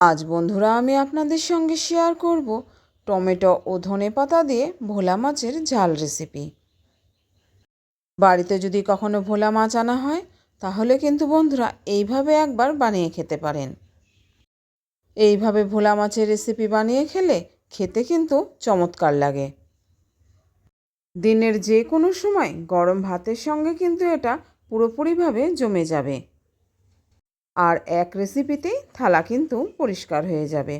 আজ বন্ধুরা আমি আপনাদের সঙ্গে শেয়ার করব টমেটো ও ধনে পাতা দিয়ে ভোলা মাছের ঝাল রেসিপি বাড়িতে যদি কখনো ভোলা মাছ আনা হয়, তাহলে কিন্তু বন্ধুরা এইভাবে একবার বানিয়ে খেতে পারেন। এইভাবে ভোলা মাছের রেসিপি বানিয়ে খেলে খেতে কিন্তু চমৎকার লাগে। দিনের যে কোনো সময় গরম ভাতের সঙ্গে কিন্তু এটা পুরোপুরিভাবে জমে যাবে। আর এক রেসিপিতেই থালা কিন্তু পরিষ্কার হয়ে যাবে।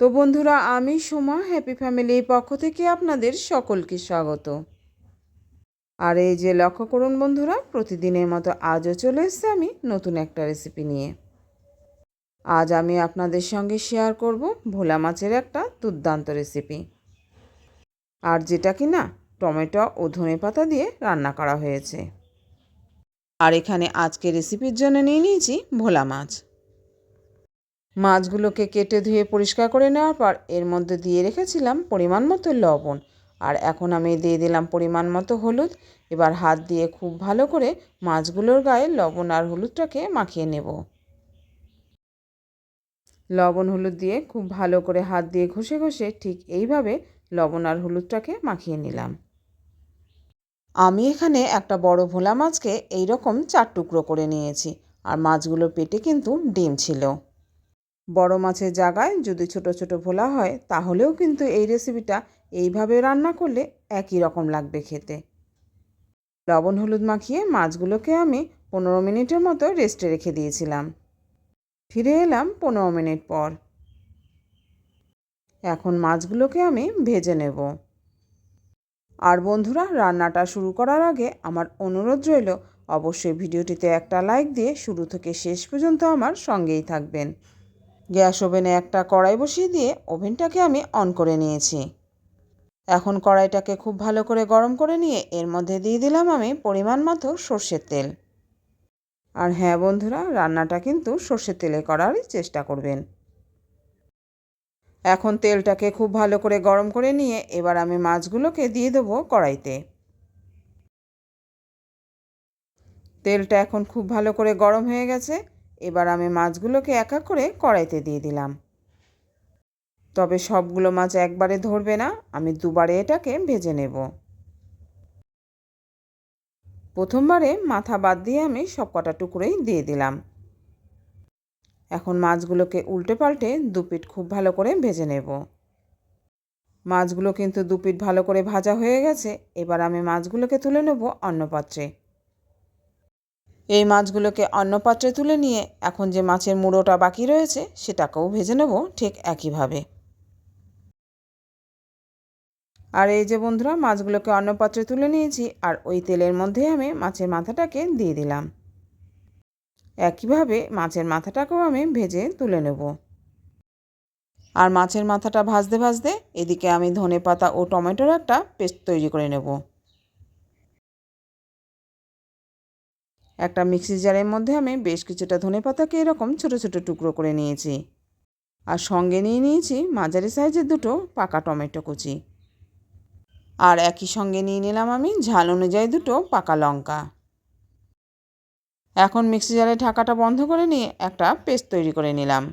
তো বন্ধুরা, আমি সোমা হ্যাপি ফ্যামিলির পক্ষ থেকে আপনাদের সকলকে স্বাগত। আর এই যে লক্ষ্য করুন বন্ধুরা, প্রতিদিনের মতো আজও চলে এসছে আমি নতুন একটা রেসিপি নিয়ে। আজ আমি আপনাদের সঙ্গে শেয়ার করব ভোলা মাছের একটা দুর্দান্ত রেসিপি আর যেটা কি না টমেটো ও ধনে পাতা দিয়ে রান্না করা হয়েছে। আর এখানে আজকে রেসিপির জন্য নিয়ে নিয়েছি ভোলা মাছ। মাছগুলোকে কেটে ধুয়ে পরিষ্কার করে নেওয়ার পর এর মধ্যে দিয়ে রেখেছিলাম পরিমাণ মতো লবণ। আর এখন আমি দিয়ে দিলাম পরিমাণ মতো হলুদ। এবার হাত দিয়ে খুব ভালো করে মাছগুলোর গায়ে লবণ আর হলুদটাকে মাখিয়ে নেব। লবণ হলুদ দিয়ে খুব ভালো করে হাত দিয়ে ঘষে ঘষে ঠিক এইভাবে লবণ আর হলুদটাকে মাখিয়ে নিলাম। আমি এখানে একটা বড় ভোলা মাছকে এই রকম চার টুকরো করে নিয়েছি, আর মাছগুলোর পেটে কিন্তু ডিম ছিল। বড় মাছের জায়গায় যদি ছোট ছোট ভোলা হয়, তাহলেও কিন্তু এই রেসিপিটা এইভাবে রান্না করলে একই রকম লাগবে খেতে। লবণ হলুদ মাখিয়ে মাছগুলোকে আমি পনেরো মিনিটের মতো রেস্টে রেখে দিয়েছিলাম। ফিরে এলাম পনেরো মিনিট পর। এখন মাছগুলোকে আমি ভেজে নেব। আর বন্ধুরা, রান্নাটা শুরু করার আগে আমার অনুরোধ রইল, অবশ্যই ভিডিওটিতে একটা লাইক দিয়ে শুরু থেকে শেষ পর্যন্ত আমার সঙ্গেই থাকবেন। গ্যাস ওভেনে একটা কড়াই বসিয়ে দিয়ে ওভেনটাকে আমি অন করে নিয়েছি। এখন কড়াইটাকে খুব ভালো করে গরম করে নিয়ে এর মধ্যে দিয়ে দিলাম আমি পরিমাণ মতো সর্ষের তেল। আর হ্যাঁ বন্ধুরা, রান্নাটা কিন্তু সর্ষের তেলে করারই চেষ্টা করবেন। এখন তেলটাকে খুব ভালো করে গরম করে নিয়ে এবার আমি মাছগুলোকে দিয়ে দেবো কড়াইতে। তেলটা এখন খুব ভালো করে গরম হয়ে গেছে, এবার আমি মাছগুলোকে এক এক করে কড়াইতে দিয়ে দিলাম। তবে সবগুলো মাছ একবারে ধরবে না, আমি দুবারে এটাকে ভেজে নেব। প্রথমবারে মাথা বাদ দিয়ে আমি সব কটা টুকরোই দিয়ে দিলাম। এখন মাছগুলোকে উল্টে পাল্টে দু পিঠ খুব ভালো করে ভেজে নেব। মাছগুলো কিন্তু দু পিঠ ভালো করে ভাজা হয়ে গেছে, এবার আমি মাছগুলোকে তুলে নেব অন্য পাত্রে। এই মাছগুলোকে অন্য পাত্রে তুলে নিয়ে এখন যে মাছের মুড়োটা বাকি রয়েছে, সেটাকেও ভেজে নেব ঠিক একইভাবে। আর এই যে বন্ধুরা, মাছগুলোকে অন্য পাত্রে তুলে নিয়েছি, আর ওই তেলের মধ্যে আমি মাছের মাথাটাকে দিয়ে দিলাম। একইভাবে মাছের মাথাটাকেও আমি ভেজে তুলে নেব। আর মাছের মাথাটা ভাজতে ভাজতে এদিকে আমি ধনে পাতা ও টমেটোর একটা পেস্ট তৈরি করে নেব। একটা মিক্সি জারের মধ্যে আমি বেশ কিছুটা ধনে পাতাকে এরকম ছোট ছোট টুকরো করে নিয়েছি। আর সঙ্গে নিয়ে নিয়েছি মাঝারি সাইজের দুটো পাকা টমেটো কুচি। আর একই সঙ্গে নিয়ে নিলাম আমি ঝাল অনুযায়ী দুটো পাকা লঙ্কা। এখন মিক্সি জারের ঢাকাটা বন্ধ করে নিয়ে একটা পেস্ট তৈরি করে নিলাম।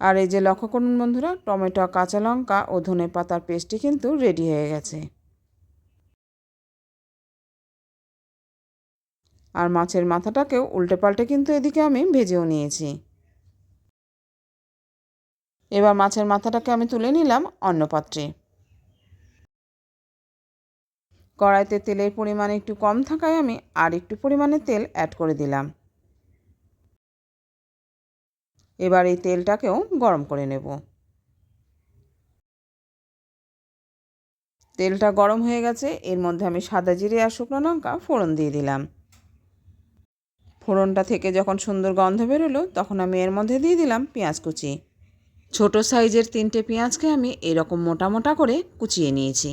আর এই যে লক্ষ্য করুন বন্ধুরা, টমেটো, কাঁচা লঙ্কা ও ধনে পাতার পেস্টটি কিন্তু রেডি হয়ে গেছে। আর মাছের মাথাটাকেও উল্টে পাল্টে কিন্তু এদিকে আমি ভেজেও নিয়েছি। এবার মাছের মাথাটাকে আমি তুলে নিলাম অন্য পাত্রে কড়াইতে তেলের পরিমাণ একটু কম থাকায় আমি আর একটু পরিমাণে তেল অ্যাড করে দিলাম। এবার এই তেলটাকেও গরম করে নেব। তেলটা গরম হয়ে গেছে, এর মধ্যে আমি সাদা জিরে আর শুকনো লঙ্কা ফোড়ন দিয়ে দিলাম। ফোড়নটা থেকে যখন সুন্দর গন্ধ বেরোলো, তখন আমি এর মধ্যে দিয়ে দিলাম পেঁয়াজ কুচি। ছোট সাইজের তিনটে পেঁয়াজকে আমি এরকম মোটা মোটা করে কুচিয়ে নিয়েছি।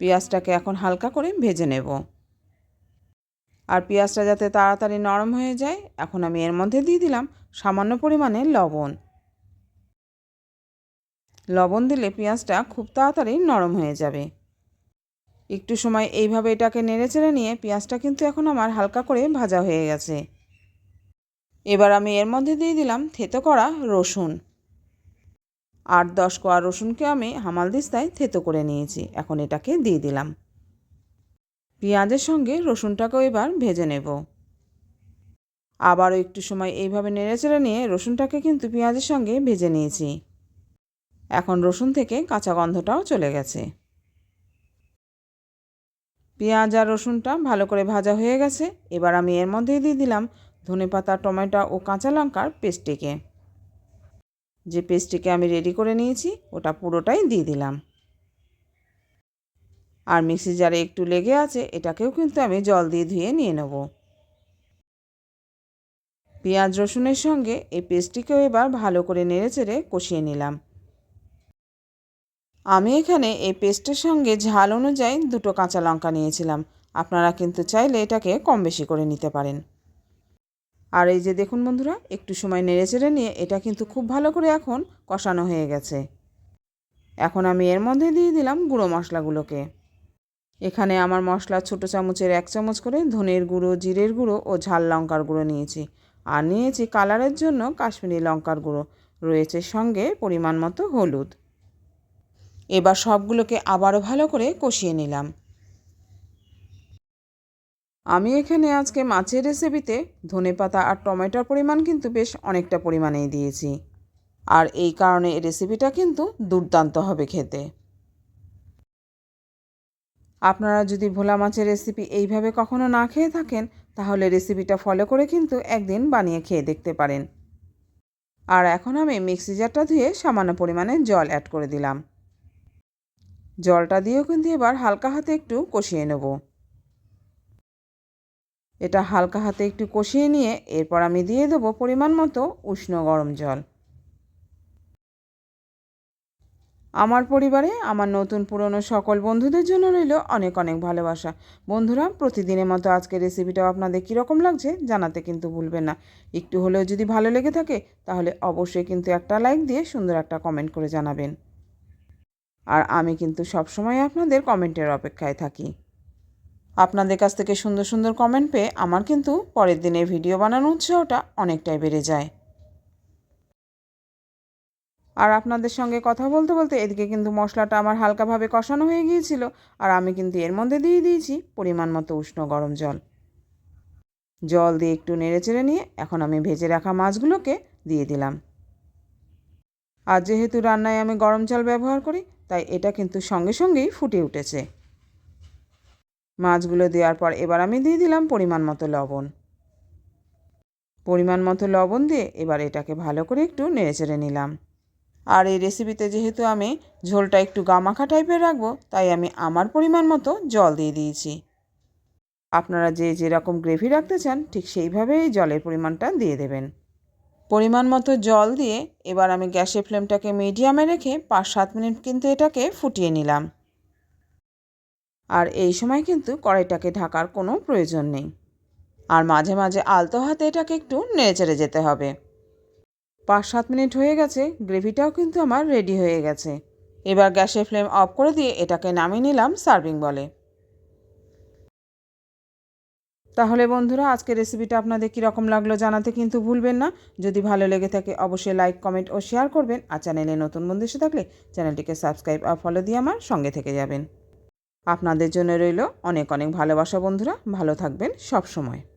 পেঁয়াজটাকে এখন হালকা করে ভেজে নেব। আর পেঁয়াজটা যাতে তাড়াতাড়ি নরম হয়ে যায়, এখন আমি এর মধ্যে দিয়ে দিলাম সামান্য পরিমাণে লবণ। লবণ দিলে পেঁয়াজটা খুব তাড়াতাড়ি নরম হয়ে যাবে। একটু সময় এইভাবে এটাকে নেড়ে চেড়ে নিয়ে পেঁয়াজটা কিন্তু এখন আমার হালকা করে ভাজা হয়ে গেছে। এবার আমি এর মধ্যে দিয়ে দিলাম থেতো করা রসুন। আট দশ কোয়া রসুনকে আমি হামাল দিস্তায় থেতো করে নিয়েছি, এখন এটাকে দিয়ে দিলাম। পেঁয়াজের সঙ্গে রসুনটাকেও এবার ভেজে নেব। আবারও একটু সময় এইভাবে নেড়েচেড়ে নিয়ে রসুনটাকে কিন্তু পেঁয়াজের সঙ্গে ভেজে নিয়েছি। এখন রসুন থেকে কাঁচা গন্ধটাও চলে গেছে। পেঁয়াজ আর রসুনটা ভালো করে ভাজা হয়ে গেছে, এবার আমি এর মধ্যেই দিয়ে দিলাম ধনেপাতা, টমেটো ও কাঁচা লঙ্কার পেস্টটিকে। যে পেস্টটিকে আমি রেডি করে নিয়েছি, ওটা পুরোটাই দিয়ে দিলাম। আর মিক্সি জারে একটু লেগে আছে, এটাকেও কিন্তু আমি জল দিয়ে ধুয়ে নিয়ে নেব। পেঁয়াজ রসুনের সঙ্গে এই পেস্টটিকেও এবার ভালো করে নেড়ে চেড়ে কষিয়ে নিলাম। আমি এখানে এই পেস্টের সঙ্গে ঝাল অনুযায়ী দুটো কাঁচা লঙ্কা নিয়েছিলাম। আপনারা কিন্তু চাইলে এটাকে কম বেশি করে নিতে পারেন। আর এই যে দেখুন বন্ধুরা, একটু সময় নেড়ে চেড়ে নিয়ে এটা কিন্তু খুব ভালো করে এখন কষানো হয়ে গেছে। এখন আমি এর মধ্যে দিয়ে দিলাম গুঁড়ো মশলাগুলোকে। এখানে আমার মশলা ছোটো চামচের এক চামচ করে ধনের গুঁড়ো, জিরের গুঁড়ো ও ঝাল লঙ্কার গুঁড়ো নিয়েছি। আর নিয়েছি কালারের জন্য কাশ্মীরি লঙ্কার গুঁড়ো। রয়েছে সঙ্গে পরিমাণ মতো হলুদ। এবার সবগুলোকে আবারও ভালো করে কষিয়ে নিলাম। আমি এখানে আজকে মাছের রেসিপিতে ধনে পাতা আর টমেটোর পরিমাণ কিন্তু বেশ অনেকটা পরিমাণেই দিয়েছি। আর এই কারণে এই রেসিপিটা কিন্তু দুর্দান্ত হবে খেতে। আপনারা যদি ভোলা মাছের রেসিপি এইভাবে কখনো না খেয়ে থাকেন, তাহলে রেসিপিটা ফলো করে কিন্তু একদিন বানিয়ে খেয়ে দেখতে পারেন। আর এখন আমি মিক্সি জারটা ধুয়ে সামান্য পরিমাণে জল অ্যাড করে দিলাম। জলটা দিয়েও কিন্তু এবার হালকা হাতে একটু কষিয়ে নেব। এটা হালকা হাতে একটু কষিয়ে নিয়ে এরপর আমি দিয়ে দেবো পরিমাণ মতো উষ্ণ গরম জল। আমার পরিবারে আমার নতুন পুরনো সকল বন্ধুদের জন্য রইল অনেক অনেক ভালোবাসা। বন্ধুরা, প্রতিদিনের মতো আজকের রেসিপিটাও আপনাদের কীরকম লাগছে জানাতে কিন্তু ভুলবেন না। একটু হলেও যদি ভালো লেগে থাকে, তাহলে অবশ্যই কিন্তু একটা লাইক দিয়ে সুন্দর একটা কমেন্ট করে জানাবেন। আর আমি কিন্তু সবসময় আপনাদের কমেন্টের অপেক্ষায় থাকি। আপনাদের কাছ থেকে সুন্দর সুন্দর কমেন্ট পেয়ে আমার কিন্তু পরের দিনের ভিডিও বানানোর উৎসাহটা অনেকটাই বেড়ে যায়। আর আপনাদের সঙ্গে কথা বলতে বলতে এদিকে কিন্তু মশলাটা আমার হালকাভাবে কষানো হয়ে গিয়েছিল আর আমি কিন্তু এর মধ্যে দিয়ে দিয়েছি পরিমাণ মতো উষ্ণ গরম জল। জল দিয়ে একটু নেড়ে চেড়ে নিয়ে এখন আমি ভেজে রাখা মাছগুলোকে দিয়ে দিলাম। আর যেহেতু রান্নায় আমি গরম জল ব্যবহার করি, তাই এটা কিন্তু সঙ্গে সঙ্গেই ফুটে উঠেছে। মাছগুলো দেওয়ার পর এবার আমি দিয়ে দিলাম পরিমাণ মতো লবণ। পরিমাণ মতো লবণ দিয়ে এবার এটাকে ভালো করে একটু নেড়েচেড়ে নিলাম। আর এই রেসিপিতে যেহেতু আমি ঝোলটা একটু গামাখা টাইপের রাখব, তাই আমি আমার পরিমাণ মতো জল দিয়ে দিয়েছি। আপনারা যে যেরকম গ্রেভি রাখতে চান, ঠিক সেইভাবেই জলের পরিমাণটা দিয়ে দেবেন। পরিমাণ মতো জল দিয়ে এবার আমি গ্যাসের ফ্লেমটাকে মিডিয়ামে রেখে পাঁচ সাত মিনিট কিন্তু এটাকে ফুটিয়ে নিলাম। আর এই সময় কিন্তু কড়াইটাকে ঢাকার কোনো প্রয়োজন নেই। আর মাঝে মাঝে আলতো হাতে এটাকে একটু নেড়েচেড়ে যেতে হবে। পাঁচ সাত মিনিট হয়ে গেছে, গ্রেভিটাও কিন্তু আমার রেডি হয়ে গেছে। এবার গ্যাসের ফ্লেম অফ করে দিয়ে এটাকে নামিয়ে নিলাম সার্ভিং বলে। তাহলে বন্ধুরা, আজকের রেসিপিটা আপনাদের কীরকম লাগল জানাতে কিন্তু ভুলবেন না। যদি ভালো লেগে থাকে, অবশ্যই লাইক, কমেন্ট ও শেয়ার করবেন। আর চ্যানেলে নতুন বন্ধু এসে থাকলে চ্যানেলটিকে সাবস্ক্রাইব আর ফলো দিয়ে আমার সঙ্গে থেকে যাবেন। আপনাদের জন্য রইল অনেক অনেক ভালোবাসা বন্ধুরা ভালো থাকবেন সব সময়।